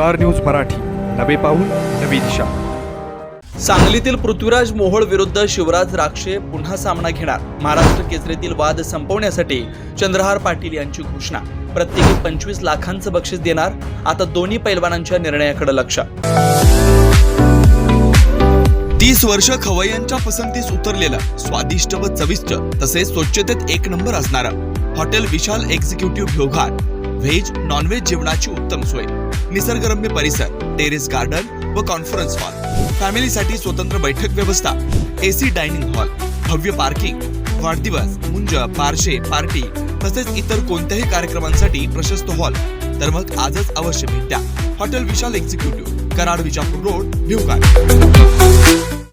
Star news Marathi. नवे पाऊल नवी दिशा. सांगलीतील पृथ्वीराज मोहोळ विरुद्ध शिवराज राक्षे पुन्हा सामना घेणार. महाराष्ट्र केसरीतील वाद संपवण्यासाठी चंद्रहार पाटील यांची घोषणा. प्रत्येकी पंचवीस लाखांचं बक्षीस देणार. आता दोन्ही पैलवानांच्या निर्णयाकडे लक्ष. तीस वर्ष खवय्यांच्या पसंतीस उतरलेलं स्वादिष्ट व चविष्ट तसेच स्वच्छतेत एक नंबर असणारं hotel Vishal executive Ghoghat veg non veg जेवणाची उत्तम सोय. निसर्गरम्य परिसर टेरेस गार्डन व कॉन्फरन्स हॉल फॅमिलीसाठी स्वतंत्र बैठक व्यवस्था एसी डायनिंग हॉल भव्य पार्किंग वाढदिवस मुंज पारशे पार्टी तसेच इतर कोणत्याही कार्यक्रमांसाठी प्रशस्त हॉल तर मग आजच अवश्य भेट द्या. Hotel Vishal executive Karad Vijapur road Bhivghat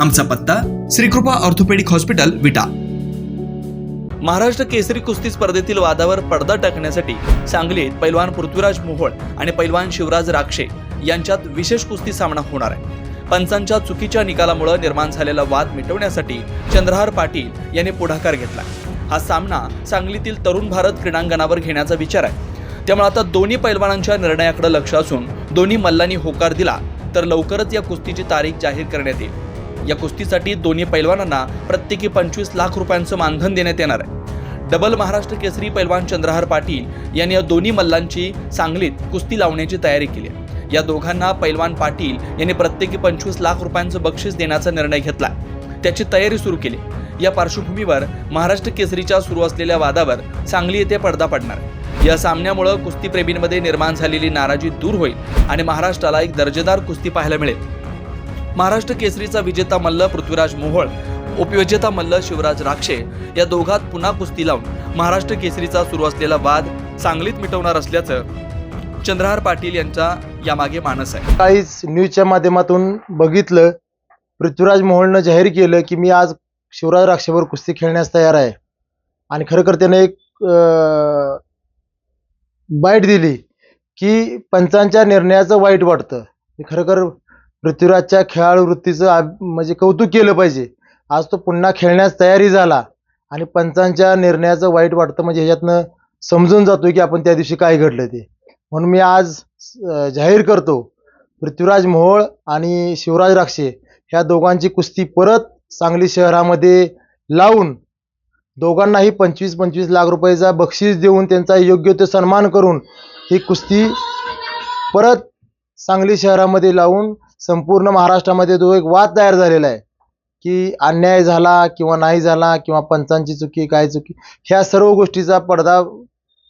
आमचा पत्ता श्रीकृपा ऑर्थोपेडिक हॉस्पिटल विटा. महाराष्ट्र केसरी कुस्ती स्पर्धेतील वादावर पडदा टाकण्यासाठी सांगलीत पैलवान पृथ्वीराज मोहोळ आणि पैलवान शिवराज राक्षे यांच्यात विशेष कुस्ती सामना होणार आहे. पंचांच्या चुकीच्या निकालामुळे निर्माण झालेला वाद मिटवण्यासाठी चंद्रहार पाटील यांनी पुढाकार घेतला. हा सामना सांगलीतील तरुण भारत क्रीडांगणावर घेण्याचा विचार आहे. त्यामुळे आता दोन्ही पैलवानांच्या निर्णयाकडे लक्ष असून दोन्ही मल्लांनी होकार दिला तर लवकरच या कुस्तीची तारीख जाहीर करण्यात येईल. या कुस्तीसाठी दोन्ही पैलवानांना प्रत्येकी पंचवीस लाख रुपयांचं मानधन देण्यात येणार आहे. डबल महाराष्ट्र केसरी पैलवान चंद्रहार पाटील यांनी या दोन्ही मल्लांची सांगलीत कुस्ती लावण्याची तयारी केली या दोघांना पैलवान पाटील यांनी प्रत्येकी पंचवीस लाख रुपयांचं बक्षीस देण्याचा निर्णय घेतला त्याची तयारी सुरू केली या पार्श्वभूमीवर महाराष्ट्र केसरीच्या सुरू असलेल्या वादावर सांगली येथे पडदा पडणार या सामन्यामुळं कुस्तीप्रेमींमध्ये निर्माण झालेली नाराजी दूर होईल आणि महाराष्ट्राला एक दर्जेदार कुस्ती पाहायला मिळेल. महाराष्ट्र केसरीचा विजेता मल्ल पृथ्वीराज मोहोळ उपविजेता मल्ल शिवराज राक्षे या दोघात पुन्हा कुस्ती लावून महाराष्ट्र केसरीचा सुरू असलेला वाद सांगलीत मिटवणार असल्याचं चंद्रहार पाटील यांचा यामागे मानस आहे. काहीच न्यूजच्या माध्यमातून बघितलं पृथ्वीराज मोहोळनं जाहीर केलं की मी आज शिवराज राक्षेवर कुस्ती खेळण्यास तयार आहे. आणि खरं तर त्याने एक बाईट दिली की पंचांच्या निर्णयाचं वाईट वाटतं. हे खरं पृथ्वीराजच्या खेळाडू वृत्तीचं आब- म्हणजे कौतुक केलं पाहिजे. आज तो पुन्हा खेळण्यास तयारी झाला आणि पंचांच्या निर्णयाचं वाईट वाटतं म्हणजे ह्याच्यातनं समजून जातो की आपण त्या दिवशी काय घडलं ते. म्हणून मी आज जाहीर करतो पृथ्वीराज मोहोळ आणि शिवराज राक्षे ह्या दोघांची कुस्ती परत सांगली शहरामध्ये लावून दोघांनाही पंचवीस पंचवीस लाख रुपयाचा बक्षीस देऊन त्यांचा योग्य तो सन्मान करून ही कुस्ती परत सांगली शहरामध्ये लावून संपूर्ण महाराष्ट्रामध्ये तो एक वाद तयार झालेला आहे की अन्याय झाला किंवा नाही झाला किंवा पंचांची चुकी काय चुकी ह्या सर्व गोष्टीचा पडदा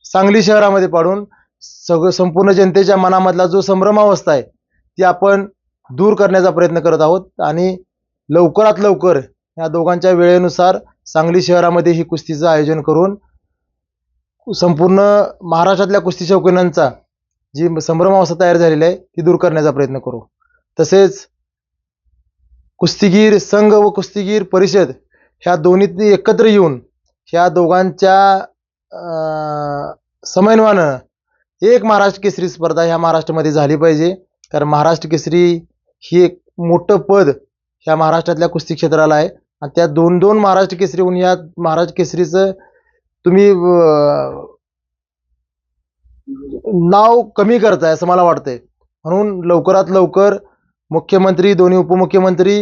सांगली शहरामध्ये पाडून सगळं संपूर्ण जनतेच्या मनामधला जो संभ्रमावस्था आहे ती आपण दूर करण्याचा प्रयत्न करत आहोत. आणि लवकरात लवकर या दोघांच्या वेळेनुसार सांगली शहरामध्ये ही कुस्तीचं आयोजन करून संपूर्ण महाराष्ट्रातल्या कुस्ती शौकीनांचा जी संभ्रमावस्था तयार झालेली आहे ती दूर करण्याचा प्रयत्न करू. तसेच कुस्तीगीर संघ व कुस्तीगीर परिषद ह्या दोन्हीतनी एकत्र येऊन ह्या दोघांच्या समन्वयानं एक महाराष्ट्र केसरी स्पर्धा ह्या महाराष्ट्रामध्ये झाली पाहिजे. कारण महाराष्ट्र केसरी ही एक मोठं पद ह्या महाराष्ट्रातल्या कुस्ती क्षेत्राला आहे. आणि त्या दोन दोन महाराष्ट्र केसरी होऊन या महाराष्ट्र केसरीचं तुम्ही नाव कमी करताय असं मला वाटतंय. म्हणून लवकरात लवकर मुख्यमंत्री दोन्ही उपमुख्यमंत्री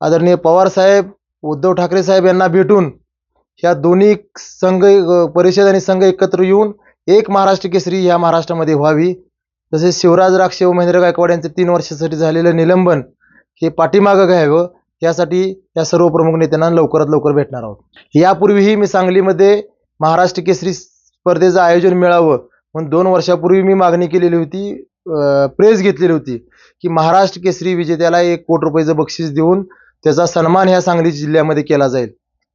आदरणीय पवार साहेब उद्धव ठाकरे साहेब यांना भेटून ह्या दोन्ही संघ परिषद आणि संघ एकत्र येऊन एक महाराष्ट्र केसरी ह्या महाराष्ट्रामध्ये व्हावी. तसेच शिवराज राक्षे व महेंद्र गायकवाड यांचं तीन वर्षासाठी झालेलं निलंबन हे पाठीमागं घ्यावं. यासाठी या सर्व प्रमुख नेत्यांना लवकरात लवकर भेटणार आहोत. यापूर्वीही मी सांगलीमध्ये महाराष्ट्र केसरी स्पर्धेचं आयोजन मिळावं म्हणून दोन वर्षापूर्वी मी मागणी केलेली होती. प्रेस घेतलेली होती की महाराष्ट्र केसरी विजेत्याला एक कोटी रुपयाचं बक्षीस देऊन त्याचा सन्मान ह्या सांगली जिल्ह्यामध्ये केला जाईल.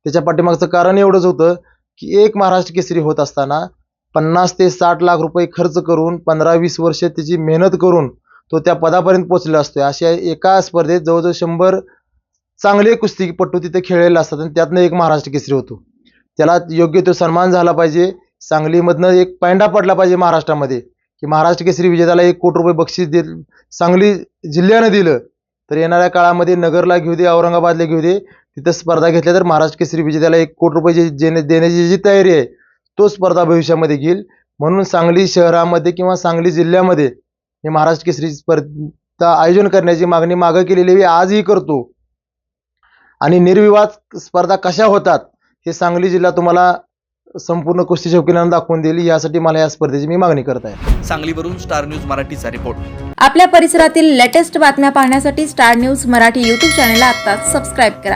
त्याच्या पाठीमागचं कारण एवढंच होतं की एक महाराष्ट्र केसरी होत असताना पन्नास ते साठ लाख रुपये खर्च करून पंधरा वीस वर्ष त्याची मेहनत करून तो त्या पदापर्यंत पोचलेला असतो अशा एका स्पर्धेत जवळजवळ शंभर चांगले कुस्तीपट्टू तिथे खेळलेले असतात आणि त्यातनं एक महाराष्ट्र केसरी होतो. त्याला योग्य तो सन्मान झाला पाहिजे. सांगलीमधनं एक पायंडा पडला पाहिजे महाराष्ट्रामध्ये. की महाराष्ट्र केसरी विजेत्याला एक कोटी रुपये बक्षीस दे सांगली जिल्ह्यानं दिलं तर येणाऱ्या काळामध्ये नगरला घेऊ दे औरंगाबादला घेऊ दे तिथं स्पर्धा घेतल्या तर महाराष्ट्र केसरी विजेत्याला एक कोटी रुपये जे देण्याची जी तयारी आहे तो स्पर्धा भविष्यामध्ये घेईल. म्हणून सांगली शहरामध्ये किंवा सांगली जिल्ह्यामध्ये हे महाराष्ट्र केसरी स्पर्धा आयोजन करण्याची मागणी मागं केलेली मी आजही करतो. आणि निर्विवाद स्पर्धा कशा होतात हे सांगली जिल्हा तुम्हाला संपूर्ण कुस्ती शौकीनांना दाखवून देईल यासाठी मला या स्पर्धेची मी मागणी करत आहे. सांगलीवरून स्टार न्यूज मराठीचा रिपोर्ट. आपल्या परिसरातील लेटेस्ट बातम्या पाहण्यासाठी स्टार न्यूज मराठी यूट्यूब चॅनलला आत्ताच सबस्क्राईब करा.